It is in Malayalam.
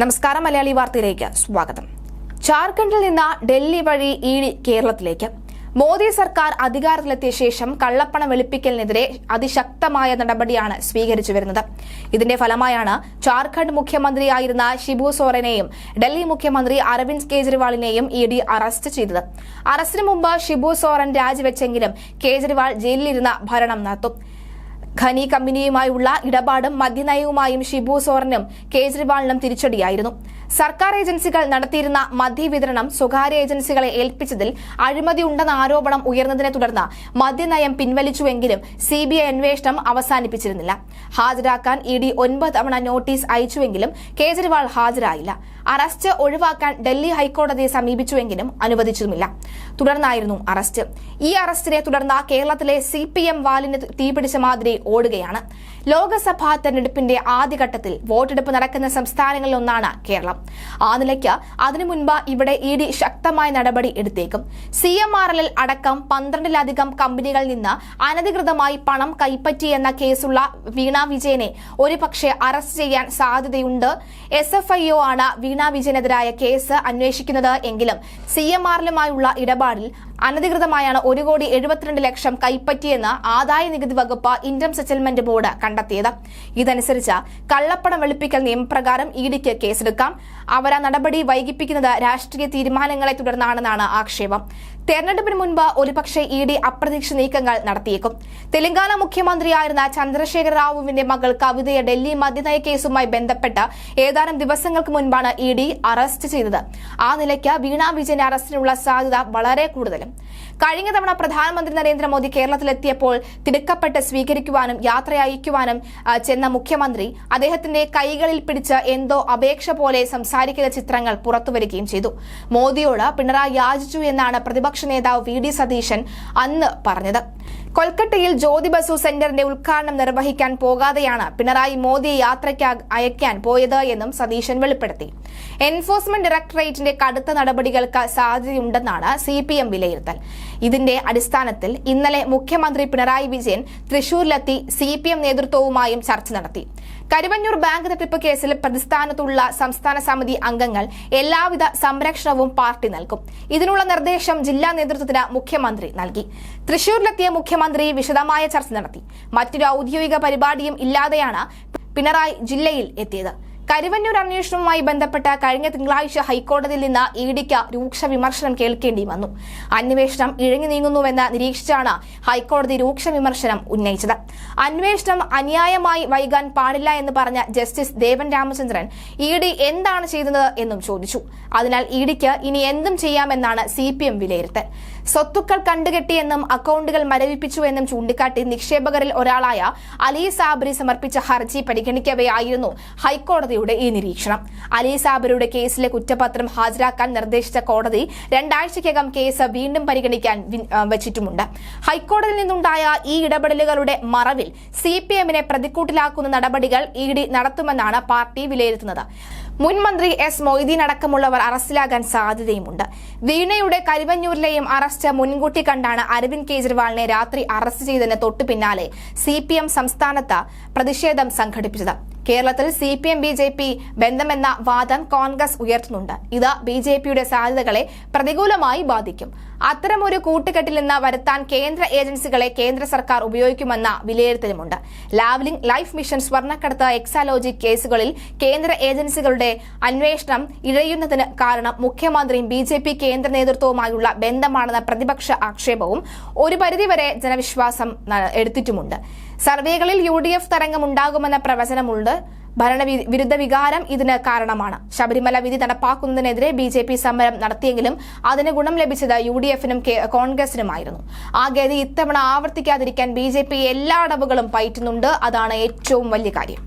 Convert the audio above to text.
നമസ്കാരം മലയാളി വാർത്തയിലേക്ക് സ്വാഗതം. ജാർഖണ്ഡിൽ നിന്ന് ഡൽഹി വഴി ഇ കേരളത്തിലേക്ക് മോദി സർക്കാർ അധികാരത്തിലെത്തിയ ശേഷം കള്ളപ്പണം വെളുപ്പിക്കലിനെതിരെ അതിശക്തമായ നടപടിയാണ് സ്വീകരിച്ചു വരുന്നത്. ഇതിന്റെ ഫലമായാണ് ജാർഖണ്ഡ് മുഖ്യമന്ത്രിയായിരുന്ന ഷിബു സോറനെയും ഡൽഹി മുഖ്യമന്ത്രി അരവിന്ദ് കേജ്രിവാളിനെയും ഇ ഡി അറസ്റ്റ് ചെയ്തത്. അറസ്റ്റിന് മുമ്പ് ഷിബു സോറൻ രാജിവെച്ചെങ്കിലും കേജ്രിവാൾ ജയിലിലിരുന്ന ഭരണം നടത്തും. ഖനി കമ്പനിയുമായുള്ള ഇടപാടും മദ്യനയവുമായും ഷിബു സോറനും കേജ്രിവാളിനും തിരിച്ചടിയായിരുന്നു. സർക്കാർ ഏജൻസികൾ നടത്തിയിരുന്ന മദ്യവിതരണം സ്വകാര്യ ഏജൻസികളെ ഏൽപ്പിച്ചതിൽ അഴിമതി ഉണ്ടെന്ന ആരോപണം ഉയർന്നതിനെ തുടർന്ന് മദ്യനയം പിൻവലിച്ചുവെങ്കിലും സി ബി ഐ അന്വേഷണം അവസാനിപ്പിച്ചിരുന്നില്ല. ഹാജരാക്കാൻ ഇ ഡി ഒൻപത് തവണ നോട്ടീസ് അയച്ചുവെങ്കിലും കേജ്രിവാൾ ഹാജരായില്ല. അറസ്റ്റ് ഒഴിവാക്കാൻ ഡൽഹി ഹൈക്കോടതിയെ സമീപിച്ചുവെങ്കിലും അനുവദിച്ചതുമില്ല തുടർന്നായിരുന്നു അറസ്റ്റ്. ഈ അറസ്റ്റിനെ തുടർന്ന് കേരളത്തിലെ സി പി എം വാലിന് തീപിടിച്ച മാതിരി ഓടുകയാണ്. ലോക്സഭാ തെരഞ്ഞെടുപ്പിന്റെ ആദ്യഘട്ടത്തിൽ വോട്ടെടുപ്പ് നടക്കുന്ന സംസ്ഥാനങ്ങളിലൊന്നാണ് കേരളം. ആ നിലയ്ക്ക് അതിനു മുൻപ് ഇവിടെ ഇ ഡി ശക്തമായ നടപടി എടുത്തേക്കും. സി എം ആർ എല്ലിൽ അടക്കം പന്ത്രണ്ടിലധികം കമ്പനികളിൽ നിന്ന് അനധികൃതമായി പണം കൈപ്പറ്റിയെന്ന കേസുള്ള വീണ വിജയനെ ഒരുപക്ഷെ അറസ്റ്റ് ചെയ്യാൻ സാധ്യതയുണ്ട്. എസ് എഫ് ഐ ഒ ആണ് വീണ വിജയനെതിരായ കേസ് അന്വേഷിക്കുന്നത്. എങ്കിലും സി എം ആറിലുമായുള്ള ഇടപാടിൽ അനധികൃതമായാണ് ഒരു കോടി എഴുപത്തിരണ്ട് ലക്ഷം കൈപ്പറ്റിയെന്ന് ആദായ നികുതി വകുപ്പ് ഇൻകം സെറ്റിൽമെന്റ് ബോർഡ് കണ്ടെത്തിയത്. ഇതനുസരിച്ച് കള്ളപ്പണം വെളുപ്പിക്കൽ നിയമപ്രകാരം ഇഡിക്ക് ഡിക്ക് കേസെടുക്കാം. അവരാ നടപടി വൈകിപ്പിക്കുന്നത് രാഷ്ട്രീയ തീരുമാനങ്ങളെ തുടർന്നാണെന്നാണ് ആക്ഷേപം. തെരഞ്ഞെടുപ്പിന് മുൻപ് ഒരുപക്ഷെ ഇ ഡി അപ്രതീക്ഷ നീക്കങ്ങൾ നടത്തിയേക്കും. തെലങ്കാന മുഖ്യമന്ത്രിയായിരുന്ന ചന്ദ്രശേഖര റാവുവിന്റെ മകൾ കവിതയെ ഡൽഹി മദ്യനയ കേസുമായി ബന്ധപ്പെട്ട് ഏതാനും ദിവസങ്ങൾക്ക് മുൻപാണ് ഇ ഡി അറസ്റ്റ് ചെയ്തത്. ആ നിലയ്ക്ക് വീണ വിജയന്റെ അറസ്റ്റിനുള്ള സാധ്യത വളരെ കൂടുതലും. കഴിഞ്ഞ തവണ പ്രധാനമന്ത്രി നരേന്ദ്രമോദി കേരളത്തിലെത്തിയപ്പോൾ തിടുക്കപ്പെട്ട് സ്വീകരിക്കുവാനും യാത്ര അയക്കുവാനും ചെന്ന മുഖ്യമന്ത്രി അദ്ദേഹത്തിന്റെ കൈകളിൽ പിടിച്ച് എന്തോ അപേക്ഷ പോലെ സംസാരിക്കുന്ന ചിത്രങ്ങൾ പുറത്തുവരികയും ചെയ്തു. മോദിയോട് പിണറായി യാചിച്ചു എന്നാണ് പ്രതിപക്ഷ നേതാവ് വി ഡി സതീശൻ അന്ന് പറഞ്ഞത്. കൊൽക്കത്തയിൽ ജ്യോതി ബസു സെന്ററിന്റെ ഉദ്ഘാടനം നിർവഹിക്കാൻ പോകാതെയാണ് പിണറായി മോദിയെ യാത്രയ്ക്ക് അയക്കാൻ പോയത് എന്നും സതീശൻ വെളിപ്പെടുത്തി. എൻഫോഴ്സ്മെന്റ് ഡയറക്ടറേറ്റിന്റെ കടുത്ത നടപടികൾക്ക് സാധ്യതയുണ്ടെന്നാണ് സി പി എം വിലയിരുത്തൽ. ഇതിന്റെ അടിസ്ഥാനത്തിൽ ഇന്നലെ മുഖ്യമന്ത്രി പിണറായി വിജയൻ തൃശൂരിലെത്തി സി പി എം നേതൃത്വവുമായും ചർച്ച നടത്തി. കരുവന്നൂർ ബാങ്ക് തട്ടിപ്പ് കേസിൽ പ്രതിസ്ഥാനത്തുള്ള സംസ്ഥാന സമിതി അംഗങ്ങൾ എല്ലാവിധ സംരക്ഷണവും പാർട്ടി നൽകും. ഇതിനുള്ള നിർദ്ദേശം ജില്ലാ നേതൃത്വത്തിന് മുഖ്യമന്ത്രി നൽകി. തൃശൂരിലെത്തിയ മുഖ്യമന്ത്രി വിശദമായ ചർച്ച നടത്തി. മറ്റൊരു ഔദ്യോഗിക പരിപാടിയും ഇല്ലാതെയാണ് പിണറായി ജില്ലയിൽ എത്തിയത്. കരുവന്നൂർ അന്വേഷണവുമായി ബന്ധപ്പെട്ട് കഴിഞ്ഞ തിങ്കളാഴ്ച ഹൈക്കോടതിയിൽ നിന്ന് ഇ ഡിക്ക് രൂക്ഷ വിമർശനം കേൾക്കേണ്ടി വന്നു. അന്വേഷണം ഇഴഞ്ഞു നീങ്ങുന്നുവെന്ന് നിരീക്ഷിച്ചാണ് ഹൈക്കോടതി രൂക്ഷ വിമർശനം ഉന്നയിച്ചത്. അന്വേഷണം അന്യായമായി വൈകാൻ പാടില്ല എന്ന് പറഞ്ഞ justice Devan Ramachandran E D എന്താണ് ചെയ്തത് എന്നും ചോദിച്ചു. അതിനാൽ ഇ ഡിക്ക് ഇനി എന്തും ചെയ്യാമെന്നാണ് സി പി എം വിലയിരുത്തൽ. സ്വത്തുക്കൾ കണ്ടുകെട്ടിയെന്നും അക്കൌണ്ടുകൾ മരവിപ്പിച്ചുവെന്നും ചൂണ്ടിക്കാട്ടി നിക്ഷേപകരിൽ ഒരാളായ അലി സാബറി സമർപ്പിച്ച ഹർജി പരിഗണിക്കവെയായിരുന്നു ഹൈക്കോടതിയുടെ ഈ നിരീക്ഷണം. അലി സാബറിയുടെ കേസിലെ കുറ്റപത്രം ഹാജരാക്കാൻ നിർദ്ദേശിച്ച കോടതി രണ്ടാഴ്ചയ്ക്കകം കേസ് വീണ്ടും പരിഗണിക്കാൻ വച്ചിട്ടുമുണ്ട്. ഹൈക്കോടതിയിൽ നിന്നുണ്ടായ ഈ ഇടപെടലുകളുടെ മറവിൽ സി പി എമ്മിനെ പ്രതിക്കൂട്ടിലാക്കുന്ന നടപടികൾ ഇ ഡി നടത്തുമെന്നാണ് പാർട്ടി വിലയിരുത്തുന്നത്. മുൻമന്ത്രി എസ് മൊയ്തീൻ അടക്കമുള്ളവർ അറസ്റ്റിലാകാൻ സാധ്യതയുമുണ്ട്. വീണയുടെ കരുവഞ്ഞൂരിലെയും അറസ്റ്റ് മുൻകൂട്ടി കണ്ടാണ് അരവിന്ദ് കെജ്രിവാളിനെ രാത്രി അറസ്റ്റ് ചെയ്തതിന് തൊട്ടു പിന്നാലെ സി പി എം സംസ്ഥാനത്ത് പ്രതിഷേധം സംഘടിപ്പിച്ചത്. കേരളത്തിൽ C P M B J P ബന്ധമെന്ന വാദം കോൺഗ്രസ് ഉയർത്തുന്നുണ്ട്. ഇത് ബി ജെ പിയുടെ സാധ്യതകളെ പ്രതികൂലമായി ബാധിക്കും. അത്തരമൊരു കൂട്ടുകെട്ടിൽ നിന്ന് വരുത്താൻ കേന്ദ്ര ഏജൻസികളെ കേന്ദ്ര സർക്കാർ ഉപയോഗിക്കുമെന്ന വിലയിരുത്തലുമുണ്ട്. ലാവ്ലിംഗ് ലൈഫ് മിഷൻ സ്വർണക്കടത്ത് എക്സാലോജി കേസുകളിൽ കേന്ദ്ര ഏജൻസികളുടെ അന്വേഷണം ഇഴയുന്നതിന് കാരണം മുഖ്യമന്ത്രിയും ബി ജെ പി കേന്ദ്ര നേതൃത്വവുമായുള്ള ബന്ധമാണെന്ന പ്രതിപക്ഷ ആക്ഷേപവും ഒരു പരിധിവരെ ജനവിശ്വാസം എടുത്തിട്ടുമുണ്ട്. സർവേകളിൽ യു ഡി എഫ് തരംഗമുണ്ടാകുമെന്ന പ്രവചനമുണ്ട്. ഭരണവിരുദ്ധ വികാരം ഇതിന് കാരണമാണ്. ശബരിമല വിധി നടപ്പാക്കുന്നതിനെതിരെ ബി ജെ പി സമരം നടത്തിയെങ്കിലും അതിന് ഗുണം ലഭിച്ചത് യു ഡി എഫിനും കോൺഗ്രസിനുമായിരുന്നു. ആ ഗതി ഇത്തവണ ആവർത്തിക്കാതിരിക്കാൻ ബി ജെ പി എല്ലാ അടവുകളും പയറ്റുന്നുണ്ട്. അതാണ് ഏറ്റവും വലിയ കാര്യം.